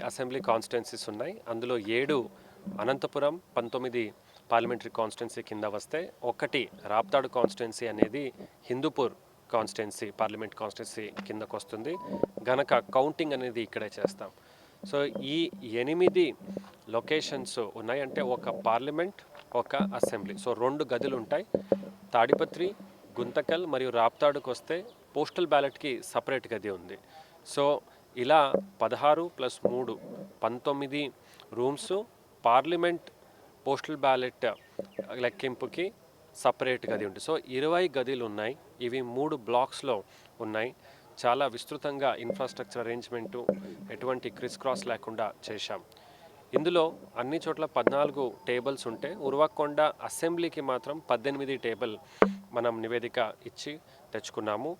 Assembly constituencies ఉన్నాయి. అందులో ఏడు అనంతపురం పంతొమ్మిది పార్లమెంటరీ కాన్స్టిట్యున్సీ కింద వస్తే ఒకటి రాప్తాడు కాన్స్టిట్యున్సీ అనేది హిందూపూర్ కాన్స్టిట్యున్సీ పార్లమెంట్ కాన్స్టిట్యున్సీ కిందకు వస్తుంది. గనక కౌంటింగ్ అనేది ఇక్కడే చేస్తాం. సో ఈ ఎనిమిది లొకేషన్స్ ఉన్నాయి అంటే ఒక పార్లమెంట్ ఒక అసెంబ్లీ. సో రెండు గదులు ఉంటాయి. తాడిపత్రి గుంతకల్ మరియు రాప్తాడుకు వస్తే పోస్టల్ బ్యాలెట్కి సపరేట్ గది ఉంది. సో ఇలా పదహారు ప్లస్ మూడు పంతొమ్మిది రూమ్స్ పార్లమెంట్ పోస్టల్ బ్యాలెట్ లెక్కింపుకి సపరేట్ గది ఉంది సో ఇరవై గదిలు ఉన్నాయి. ఇవి మూడు బ్లాక్స్లో ఉన్నాయి. చాలా విస్తృతంగా ఇన్ఫ్రాస్ట్రక్చర్ అరేంజ్మెంటు ఎటువంటి క్రిస్ క్రాస్ లేకుండా చేశాం. ఇందులో అన్ని చోట్ల పద్నాలుగు టేబుల్స్ ఉంటే ఉరవకొండ అసెంబ్లీకి మాత్రం పద్దెనిమిది టేబుల్ మనం నివేదిక ఇచ్చి తెచ్చుకున్నాము.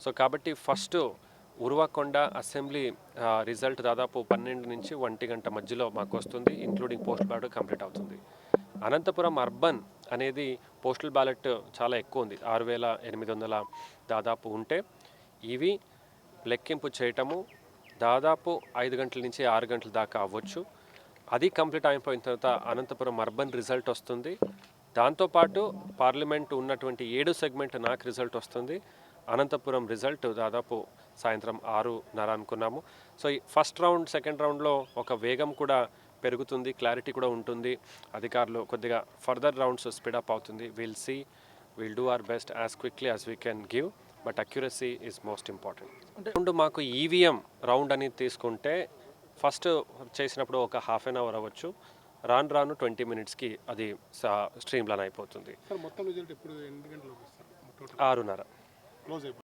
సో కాబట్టి ఫస్ట్ ఉరువకొండ అసెంబ్లీ రిజల్ట్ దాదాపు పన్నెండు నుంచి ఒంటి గంట మధ్యలో మాకు వస్తుంది ఇంక్లూడింగ్ పోస్ట్ బ్యాలెట్ కంప్లీట్ అవుతుంది. అనంతపురం అర్బన్ అనేది పోస్టల్ బ్యాలెట్ చాలా ఎక్కువ ఉంది ఆరు వేల ఎనిమిది వందల దాదాపు ఉంటే ఇవి లెక్కింపు చేయటము దాదాపు ఐదు గంటల నుంచి ఆరు గంటల దాకా అవ్వచ్చు. అది కంప్లీట్ అయిపోయిన తర్వాత అనంతపురం అర్బన్ రిజల్ట్ వస్తుంది. దాంతోపాటు పార్లమెంట్ ఉన్నటువంటి ఏడు సెగ్మెంట్ నాకు రిజల్ట్ వస్తుంది. అనంతపురం రిజల్ట్ దాదాపు సాయంత్రం ఆరున్నర అనుకున్నాము. సో ఈ ఫస్ట్ రౌండ్ సెకండ్ రౌండ్లో ఒక వేగం కూడా పెరుగుతుంది క్లారిటీ కూడా ఉంటుంది. అధికారులు కొద్దిగా ఫర్దర్ రౌండ్స్ స్పీడప్ అవుతుంది. Will see will do our best as quickly as we can give but accuracy is most important round మాకు ఈవీఎం రౌండ్ అనేది తీసుకుంటే ఫస్ట్ చేసినప్పుడు ఒక హాఫ్ అన్ అవర్ అవ్వచ్చు. రాను రాను ట్వంటీ మినిట్స్కి అది స్ట్రీమ్ లైన్ అయిపోతుంది. ఆరున్నర. క్లోజ్ అయిపోతుంది